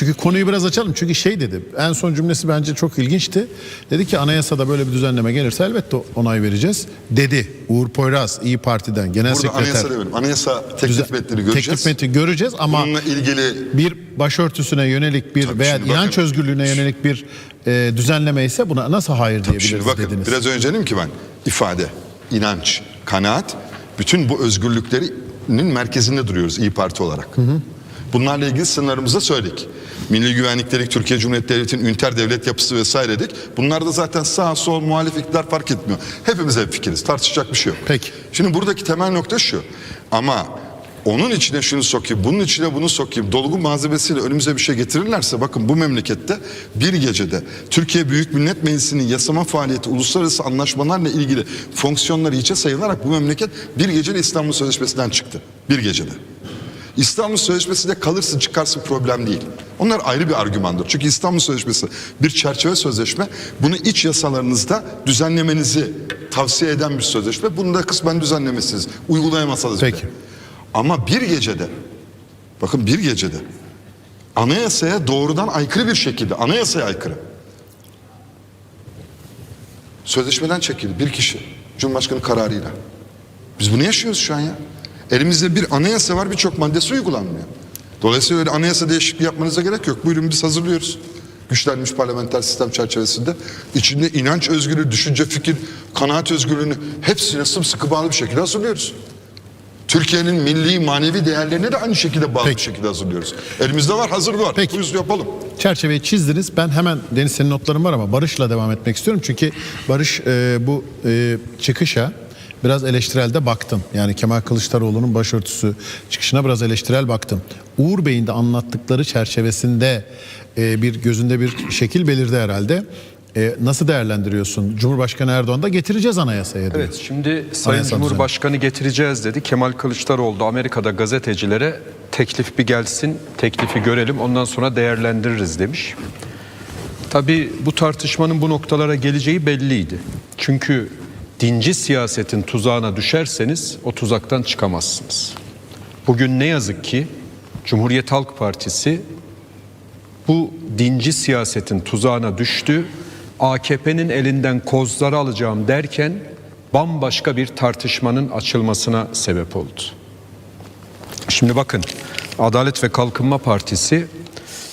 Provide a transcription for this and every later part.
Çünkü konuyu biraz açalım. Çünkü şey dedi. En son cümlesi bence çok ilginçti. Dedi ki anayasada böyle bir düzenleme gelirse elbette onay vereceğiz. Dedi. Uğur Poyraz İyi Parti'den genel Burada sekreter. anayasa demedim. Anayasa teklif metnini göreceğiz. Teklif metni göreceğiz ama Bununla ilgili bir başörtüsüne yönelik bir Tabii veya inanç bakın. özgürlüğüne yönelik bir e, düzenleme ise buna nasıl hayır diyebiliriz Şimdi bakın dediniz. biraz önce dedim ki ben ifade, inanç, kanaat bütün bu özgürlüklerinin merkezinde duruyoruz İyi Parti olarak. Bunlarla ilgili sınırlarımızı söyledik. Milli güvenlik dedik, Türkiye Cumhuriyeti Devleti'nin üniter devlet yapısı vesaire dedik. Bunlar da zaten sağ sol muhalif iktidar fark etmiyor. Hepimiz hep fikiriz. Tartışacak bir şey yok. Peki. Şimdi buradaki temel nokta şu. Ama onun içine şunu sokayım, bunun içine bunu sokayım. Dolgu malzemesiyle önümüze bir şey getirirlerse bakın bu memlekette bir gecede Türkiye Büyük Millet Meclisi'nin yasama faaliyeti uluslararası anlaşmalarla ilgili fonksiyonları hiçe sayılarak bu memleket bir gecede İstanbul Sözleşmesi'nden çıktı. Bir gecede. İstanbul Sözleşmesi'nde kalırsın çıkarsın problem değil. Onlar ayrı bir argümandır. Çünkü İstanbul Sözleşmesi bir çerçeve sözleşme. Bunu iç yasalarınızda düzenlemenizi tavsiye eden bir sözleşme. Bunu da kısmen düzenlemesiniz. Uygulayamazsanız bile. Peki. Ama bir gecede bakın bir gecede anayasaya doğrudan aykırı bir şekilde anayasaya aykırı sözleşmeden çekildi bir kişi Cumhurbaşkanı kararıyla. Biz bunu yaşıyoruz şu an ya. Elimizde bir anayasa var birçok maddesi uygulanmıyor. Dolayısıyla öyle anayasa değişikliği yapmanıza gerek yok. Buyurun biz hazırlıyoruz. Güçlenmiş parlamenter sistem çerçevesinde içinde inanç özgürlüğü, düşünce fikir, kanaat özgürlüğünü hepsine sımsıkı bağlı bir şekilde hazırlıyoruz. Türkiye'nin milli manevi değerlerine de aynı şekilde bağlı bir Peki. şekilde hazırlıyoruz. Elimizde var, hazır var. Peki. Buyurun yapalım. Çerçeveyi çizdiniz. Ben hemen Deniz senin notların var ama Barış'la devam etmek istiyorum. Çünkü Barış e, bu e, çıkışa biraz eleştirel de baktım. Yani Kemal Kılıçdaroğlu'nun başörtüsü çıkışına biraz eleştirel baktım. Uğur Bey'in de anlattıkları çerçevesinde e, bir gözünde bir şekil belirdi herhalde. E, nasıl değerlendiriyorsun? Cumhurbaşkanı Erdoğan da getireceğiz anayasaya diyor. Evet şimdi Sayın Anayasa Cumhurbaşkanı getireceğiz dedi. Kemal Kılıçdaroğlu da Amerika'da gazetecilere teklif bir gelsin, teklifi görelim ondan sonra değerlendiririz demiş. Tabii bu tartışmanın bu noktalara geleceği belliydi. Çünkü dinci siyasetin tuzağına düşerseniz o tuzaktan çıkamazsınız. Bugün ne yazık ki Cumhuriyet Halk Partisi bu dinci siyasetin tuzağına düştü. AKP'nin elinden kozları alacağım derken bambaşka bir tartışmanın açılmasına sebep oldu. Şimdi bakın Adalet ve Kalkınma Partisi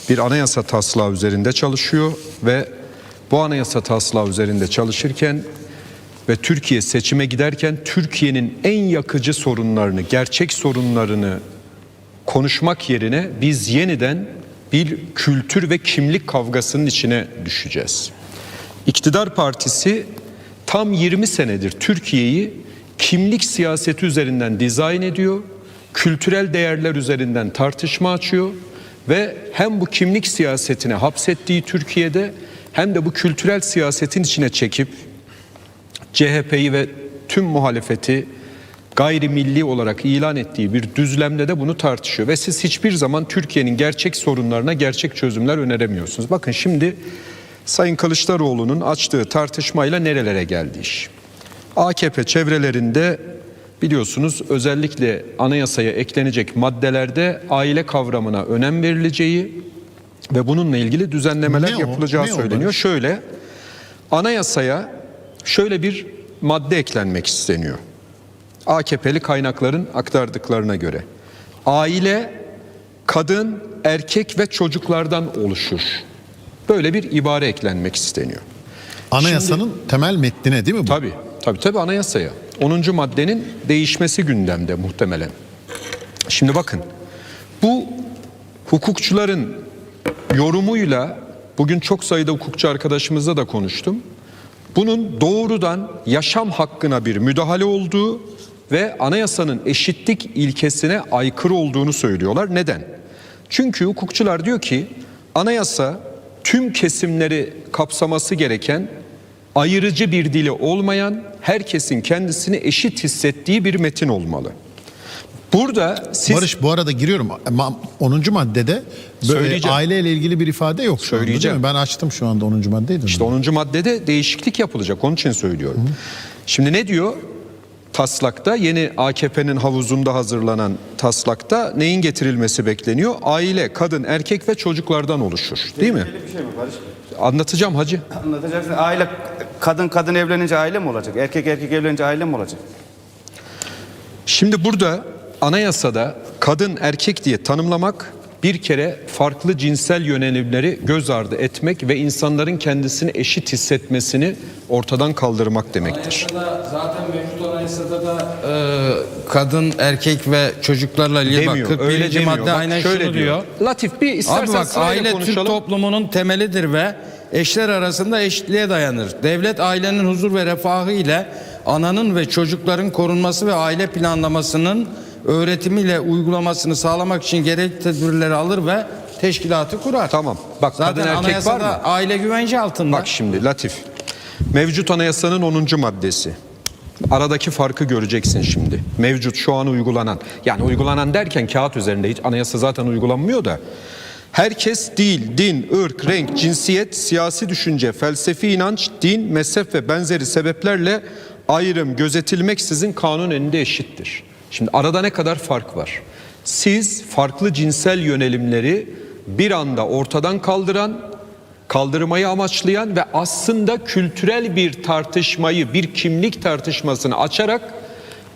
bir anayasa taslağı üzerinde çalışıyor ve bu anayasa taslağı üzerinde çalışırken ve Türkiye seçime giderken Türkiye'nin en yakıcı sorunlarını, gerçek sorunlarını konuşmak yerine biz yeniden bir kültür ve kimlik kavgasının içine düşeceğiz. İktidar Partisi tam 20 senedir Türkiye'yi kimlik siyaseti üzerinden dizayn ediyor, kültürel değerler üzerinden tartışma açıyor ve hem bu kimlik siyasetine hapsettiği Türkiye'de hem de bu kültürel siyasetin içine çekip CHP'yi ve tüm muhalefeti gayrimilli olarak ilan ettiği bir düzlemde de bunu tartışıyor. Ve siz hiçbir zaman Türkiye'nin gerçek sorunlarına gerçek çözümler öneremiyorsunuz. Bakın şimdi Sayın Kılıçdaroğlu'nun açtığı tartışmayla nerelere geldi iş. AKP çevrelerinde biliyorsunuz özellikle anayasaya eklenecek maddelerde aile kavramına önem verileceği ve bununla ilgili düzenlemeler Ne o? yapılacağı Ne o söyleniyor. Barış? Şöyle anayasaya şöyle bir madde eklenmek isteniyor. AKP'li kaynakların aktardıklarına göre. Aile kadın, erkek ve çocuklardan oluşur. Böyle bir ibare eklenmek isteniyor. Anayasanın temel metnine değil mi bu? Tabii, tabii tabii anayasaya. 10. maddenin değişmesi gündemde muhtemelen. Şimdi bakın, bu hukukçuların yorumuyla bugün çok sayıda hukukçu arkadaşımızla da konuştum. Bunun doğrudan yaşam hakkına bir müdahale olduğu ve anayasanın eşitlik ilkesine aykırı olduğunu söylüyorlar. Neden? Çünkü hukukçular diyor ki anayasa tüm kesimleri kapsaması gereken ayrıcı bir dili olmayan, herkesin kendisini eşit hissettiği bir metin olmalı. Burada siz Barış bu arada giriyorum. Ama 10. maddede böyle aileyle ilgili bir ifade yok şu anda, değil Söyleyeceğim. mi? Ben açtım şu anda 10. maddeyi de. İşte 10. maddede değişiklik yapılacak. Onun için söylüyorum. Şimdi ne diyor? taslakta yeni AKP'nin havuzunda hazırlanan taslakta neyin getirilmesi bekleniyor? Aile, kadın, erkek ve çocuklardan oluşur. Değil mi? Bir şey mi Barış? Anlatacağım hacı. Anlatacaksın. Aile kadın kadın evlenince aile mi olacak? Erkek erkek evlenince aile mi olacak? Şimdi burada anayasada kadın erkek diye tanımlamak bir kere farklı cinsel yönelimleri göz ardı etmek ve insanların kendisini eşit hissetmesini ortadan kaldırmak demektir. Anayasada zaten mevcut anayasada da e, kadın, erkek ve çocuklarla ilgili Demiyor. bak 41. öyle madde Bak, aynen şöyle şunu diyor. Latif bir istersen Abi bak aile Türk konuşalım. toplumunun temelidir ve eşler arasında eşitliğe dayanır. Devlet ailenin huzur ve refahı ile ananın ve çocukların korunması ve aile planlamasının öğretimiyle uygulamasını sağlamak için gerekli tedbirleri alır ve teşkilatı kurar. Tamam. Bak, Zaten kadın erkek var mı? aile güvence altında. Bak şimdi Latif. Mevcut anayasanın 10. maddesi. Aradaki farkı göreceksin şimdi. Mevcut şu an uygulanan. Yani uygulanan derken kağıt üzerinde hiç anayasa zaten uygulanmıyor da. Herkes dil, din, ırk, renk, cinsiyet, siyasi düşünce, felsefi inanç, din, mezhep ve benzeri sebeplerle ayrım gözetilmeksizin kanun önünde eşittir. Şimdi arada ne kadar fark var? Siz farklı cinsel yönelimleri bir anda ortadan kaldıran kaldırmayı amaçlayan ve aslında kültürel bir tartışmayı, bir kimlik tartışmasını açarak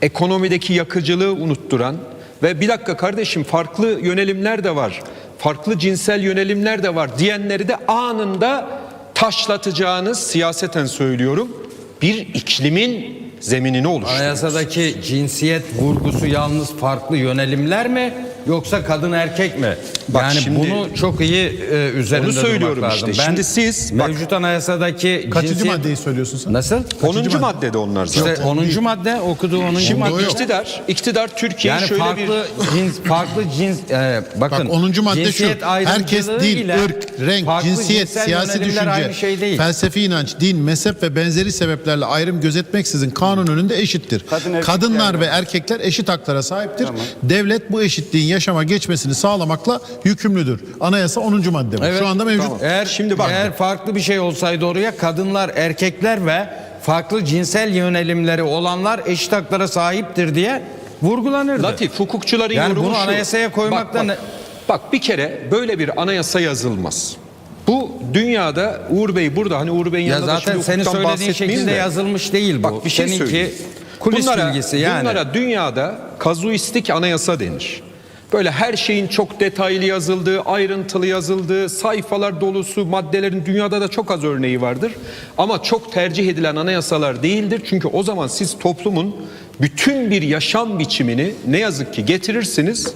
ekonomideki yakıcılığı unutturan ve bir dakika kardeşim farklı yönelimler de var, farklı cinsel yönelimler de var diyenleri de anında taşlatacağınız siyaseten söylüyorum bir iklimin zeminini oluşturuyor. Anayasadaki cinsiyet vurgusu yalnız farklı yönelimler mi yoksa kadın erkek mi? Bak yani şimdi- bunu çok iyi e, üzerinde Onu söylüyorum durmak lazım. işte. Ben Şimdi siz- bak- mevcut anayasadaki Kaçıncı cinsiyet... maddeyi söylüyorsun sen? Nasıl? 10. madde? maddede onlar zaten. İşte 10. madde okuduğu 10. Şimdi madde. iktidar, iktidar Türkiye Yani şöyle farklı bir cins farklı cins e, bakın Bak 10. madde şu. cinsiyet Herkes ayrımcılığı dil, ile ırk, renk, farklı cinsiyet, cinsel siyasi yönelimler düşünce, aynı şey değil. felsefi inanç, din, mezhep ve benzeri sebeplerle ayrım gözetmeksizin kanun önünde eşittir. Kadın, erkek Kadınlar yani. ve erkekler eşit haklara sahiptir. Devlet bu eşitliğin yaşama geçmesini sağlamakla yükümlüdür. Anayasa 10. madde bu. Evet, Şu anda mevcut. tamam. Eğer Şimdi bak- eğer farklı bir şey olsaydı oraya kadınlar, erkekler ve farklı cinsel yönelimleri olanlar eşit haklara sahiptir diye vurgulanırdı. Latif hukukçuların Yani yorumu bunu şu. anayasaya koymakla bak, bak, bak bir kere böyle bir anayasa yazılmaz. Bu dünyada Uğur Bey burada hani Uğur Bey'in Ya yanında da zaten şimdi senin söylediğin şekilde de. yazılmış değil bu. Bak bir şey Seninki söyleyeyim. kulis bunlara, bilgisi yani. Bunlara dünyada kazuistik anayasa denir. Böyle her şeyin çok detaylı yazıldığı, ayrıntılı yazıldığı, sayfalar dolusu maddelerin dünyada da çok az örneği vardır. Ama çok tercih edilen anayasalar değildir. Çünkü o zaman siz toplumun bütün bir yaşam biçimini ne yazık ki getirirsiniz.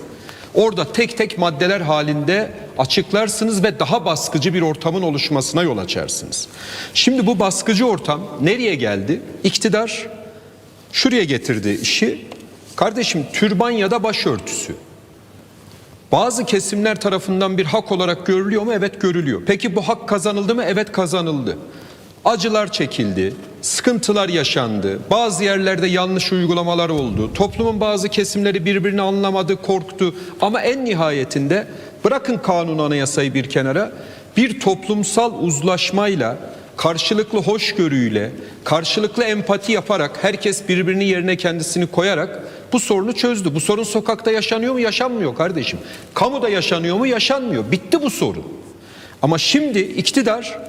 Orada tek tek maddeler halinde açıklarsınız ve daha baskıcı bir ortamın oluşmasına yol açarsınız. Şimdi bu baskıcı ortam nereye geldi? İktidar şuraya getirdi işi. Kardeşim türban ya da başörtüsü. Bazı kesimler tarafından bir hak olarak görülüyor mu? Evet görülüyor. Peki bu hak kazanıldı mı? Evet kazanıldı. Acılar çekildi, sıkıntılar yaşandı, bazı yerlerde yanlış uygulamalar oldu, toplumun bazı kesimleri birbirini anlamadı, korktu ama en nihayetinde bırakın kanun anayasayı bir kenara bir toplumsal uzlaşmayla karşılıklı hoşgörüyle, karşılıklı empati yaparak herkes birbirinin yerine kendisini koyarak bu sorunu çözdü. Bu sorun sokakta yaşanıyor mu? Yaşanmıyor kardeşim. Kamuda yaşanıyor mu? Yaşanmıyor. Bitti bu sorun. Ama şimdi iktidar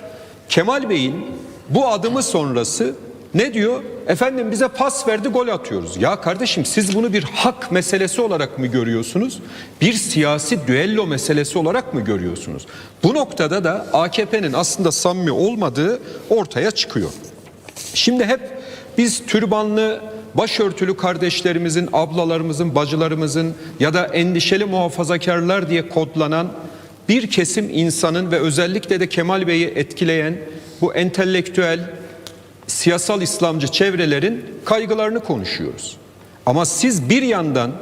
Kemal Bey'in bu adımı sonrası ne diyor? Efendim bize pas verdi gol atıyoruz. Ya kardeşim siz bunu bir hak meselesi olarak mı görüyorsunuz? Bir siyasi düello meselesi olarak mı görüyorsunuz? Bu noktada da AKP'nin aslında samimi olmadığı ortaya çıkıyor. Şimdi hep biz türbanlı, başörtülü kardeşlerimizin, ablalarımızın, bacılarımızın ya da endişeli muhafazakarlar diye kodlanan bir kesim insanın ve özellikle de Kemal Bey'i etkileyen bu entelektüel, siyasal İslamcı çevrelerin kaygılarını konuşuyoruz. Ama siz bir yandan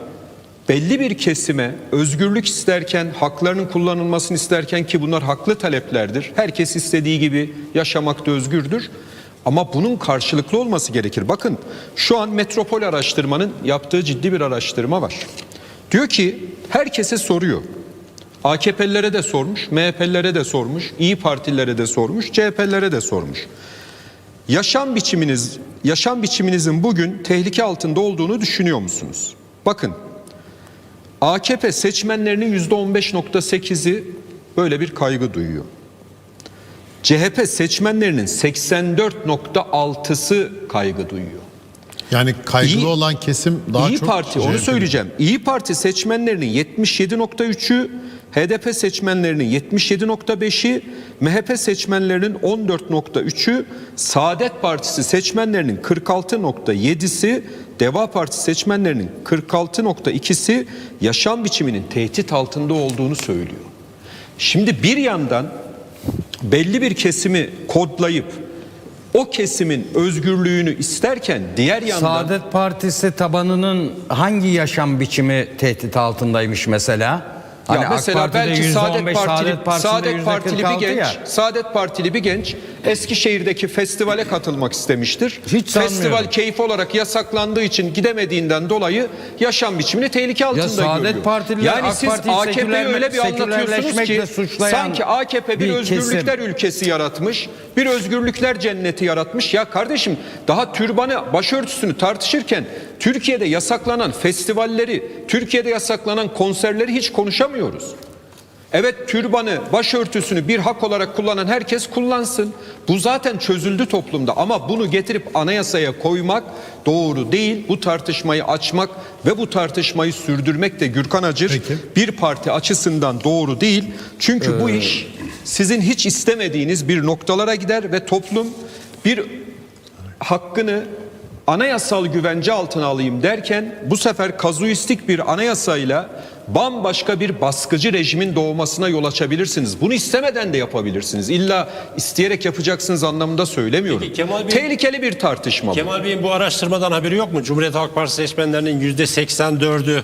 belli bir kesime özgürlük isterken, haklarının kullanılmasını isterken ki bunlar haklı taleplerdir. Herkes istediği gibi yaşamakta özgürdür. Ama bunun karşılıklı olması gerekir. Bakın şu an Metropol Araştırma'nın yaptığı ciddi bir araştırma var. Diyor ki herkese soruyor. AKP'lilere de sormuş, MHP'lilere de sormuş, İyi Partililere de sormuş, CHP'lilere de sormuş. Yaşam biçiminiz, yaşam biçiminizin bugün tehlike altında olduğunu düşünüyor musunuz? Bakın, AKP seçmenlerinin %15.8'i böyle bir kaygı duyuyor. CHP seçmenlerinin 84.6'sı kaygı duyuyor. Yani kaygılı İyi- olan kesim daha İyi çok Parti onu CHP'li. söyleyeceğim. İyi Parti seçmenlerinin 77.3'ü, HDP seçmenlerinin 77.5'i, MHP seçmenlerinin 14.3'ü, Saadet Partisi seçmenlerinin 46.7'si, Deva Partisi seçmenlerinin 46.2'si yaşam biçiminin tehdit altında olduğunu söylüyor. Şimdi bir yandan belli bir kesimi kodlayıp o kesimin özgürlüğünü isterken diğer yandan Saadet Partisi tabanının hangi yaşam biçimi tehdit altındaymış mesela? Hani ya mesela belki Saadet Partili, Saadet Partili bir genç, ya. Saadet Partili bir genç Eskişehir'deki festivale katılmak istemiştir. Hiç sanmıyorum. Festival keyif olarak yasaklandığı için gidemediğinden dolayı yaşam biçimini tehlike altında Saadet görüyor. Partililer yani AK siz AKP'yi öyle bir anlatıyorsunuz ki sanki AKP bir, bir özgürlükler ülkesi yaratmış, bir özgürlükler cenneti yaratmış. Ya kardeşim daha türbanı, başörtüsünü tartışırken Türkiye'de yasaklanan festivalleri, Türkiye'de yasaklanan konserleri hiç konuşamıyoruz. Evet türbanı, başörtüsünü bir hak olarak kullanan herkes kullansın. Bu zaten çözüldü toplumda ama bunu getirip anayasaya koymak doğru değil. Bu tartışmayı açmak ve bu tartışmayı sürdürmek de Gürkan Acır Peki. bir parti açısından doğru değil. Çünkü bu iş sizin hiç istemediğiniz bir noktalara gider ve toplum bir hakkını anayasal güvence altına alayım derken bu sefer kazuistik bir anayasayla bambaşka bir baskıcı rejimin doğmasına yol açabilirsiniz. Bunu istemeden de yapabilirsiniz. İlla isteyerek yapacaksınız anlamında söylemiyorum. Peki, Kemal Bey- Tehlikeli bir tartışma bu. Kemal Bey'in bu araştırmadan haberi yok mu? Cumhuriyet Halk Partisi seçmenlerinin yüzde 84'ü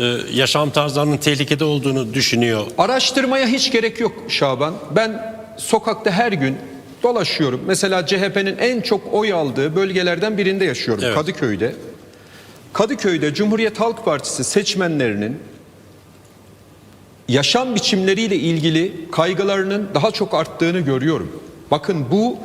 e, yaşam tarzlarının tehlikede olduğunu düşünüyor. Araştırmaya hiç gerek yok Şaban. Ben sokakta her gün dolaşıyorum. Mesela CHP'nin en çok oy aldığı bölgelerden birinde yaşıyorum. Evet. Kadıköy'de. Kadıköy'de Cumhuriyet Halk Partisi seçmenlerinin yaşam biçimleriyle ilgili kaygılarının daha çok arttığını görüyorum. Bakın bu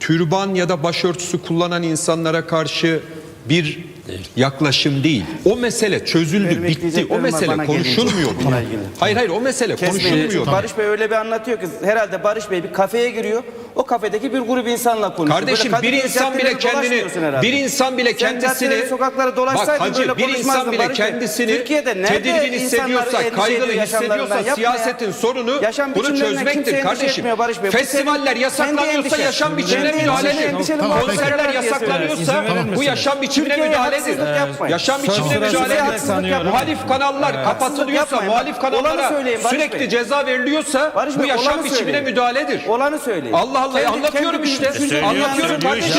türban ya da başörtüsü kullanan insanlara karşı bir yaklaşım değil. O mesele çözüldü, Benim bitti. O ekleyeceklerim var, mesele bana gelince. konuşulmuyor. Bununla ilgili. Hayır hayır o mesele Kesmeyin. konuşulmuyor. Barış Bey öyle bir anlatıyor ki herhalde Barış Bey bir kafeye giriyor. O kafedeki bir grup insanla konuşuyor. Kardeşim Böyle bir Kadıköy insan bile caddeleri kendini dolaşmıyorsun herhalde. bir insan bile Sen kendisini caddeleri, sokakları dolaşsaydın Bak hacı böyle bir insan konuşmazdın bile Barış Bey. kendisini Türkiye'de nerede tedirgin hissediyorsa, insanlar endişe kaygılı ediyor hissediyorsa yaşamlarından? Yapma ya. siyasetin sorunu Yaşam bunu biçimlerinden kimse çözmektir endişe kardeşim. etmiyor Barış Bey. Bu Festivaller senin kendi yasaklanıyorsa endişen. yaşam biçimine Kendi endişen, peki. şeyler Konserler yasaklanıyorsa bu yaşam biçimine Türkiye'ye müdahaledir. Haksızlık yapmayın. Yaşam müdahaledir. haksızlık yapmayın. Muhalif kanallar kapatılıyorsa, yapmayın. muhalif kanallara söyleyin sürekli Bey. ceza veriliyorsa Barış bu Bey, yaşam biçimine müdahaledir. Olanı söyleyin. Allah Allah Kendi- anlatıyorum kendi işte. Söylüyor, Anlatıyorum kardeşim.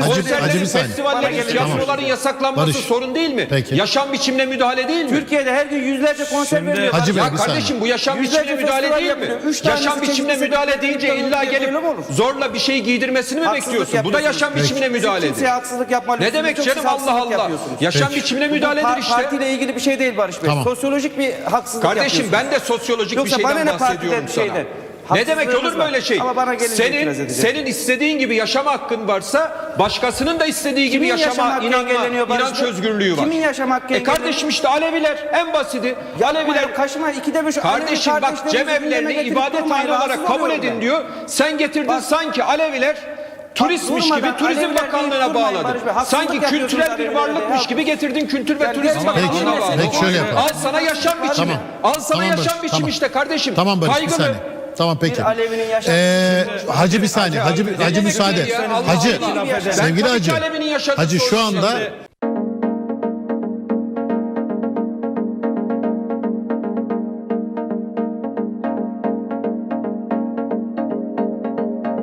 konserlerin, festivallerin, tiyatroların yasaklanması sorun değil mi? Yaşam biçimine müdahale değil mi? Türkiye'de her gün yüzlerce konser Bey, Ya kardeşim bu yaşam biçimine müdahale değil mi? Yaşam biçimine müdahale deyince illa gelip zorla bir şey giydirmesini mi bekliyorsun? Bu da yaşam biçimine yapma Ne demek Çok canım siz Allah Allah. yapıyorsunuz. Yaşam Peki. biçimine Bu müdahaledir par- işte. Partiyle ilgili bir şey değil Barış Bey. Tamam. Sosyolojik bir haksızlık Kardeşim yapıyorsunuz. ben de sosyolojik Yoksa bir bana şeyden ne partiden bahsediyorum bir sana. şeyden? Ne demek olur mu öyle var. şey? Ama bana gelince itiraz Senin edeceğim. senin istediğin gibi yaşama hakkın varsa başkasının da istediği gibi Kimin yaşam yaşama hakkı inanma, engelleniyor Barış inanç Bey? özgürlüğü var. Kimin yaşam hakkı E engelleniyor? kardeşim işte Aleviler en basiti. Aleviler kaşıma ikide bir şu Kardeşim bak cemevlerini ibadet hali olarak kabul edin ben. diyor. Sen getirdin Bak- sanki Aleviler turistmiş durmadan gibi Turizm Bakanlığı'na bağladın. Sanki kültürel bir varlıkmış gibi getirdin Kültür ve Yani Turizm Bakanlığı'na bağladın. peki şöyle yapalım. Al sana yaşam biçimi. Tamam. Al sana Tamam yaşam Barış, biçimi tamam. işte kardeşim. Tamam Barış bir Kaygılı. saniye. Tamam peki. Bir Alevinin yaşam Ee, hacı bir saniye. Hacı, hacı müsaade. Hacı sevgili Hacı. Hacı şu anda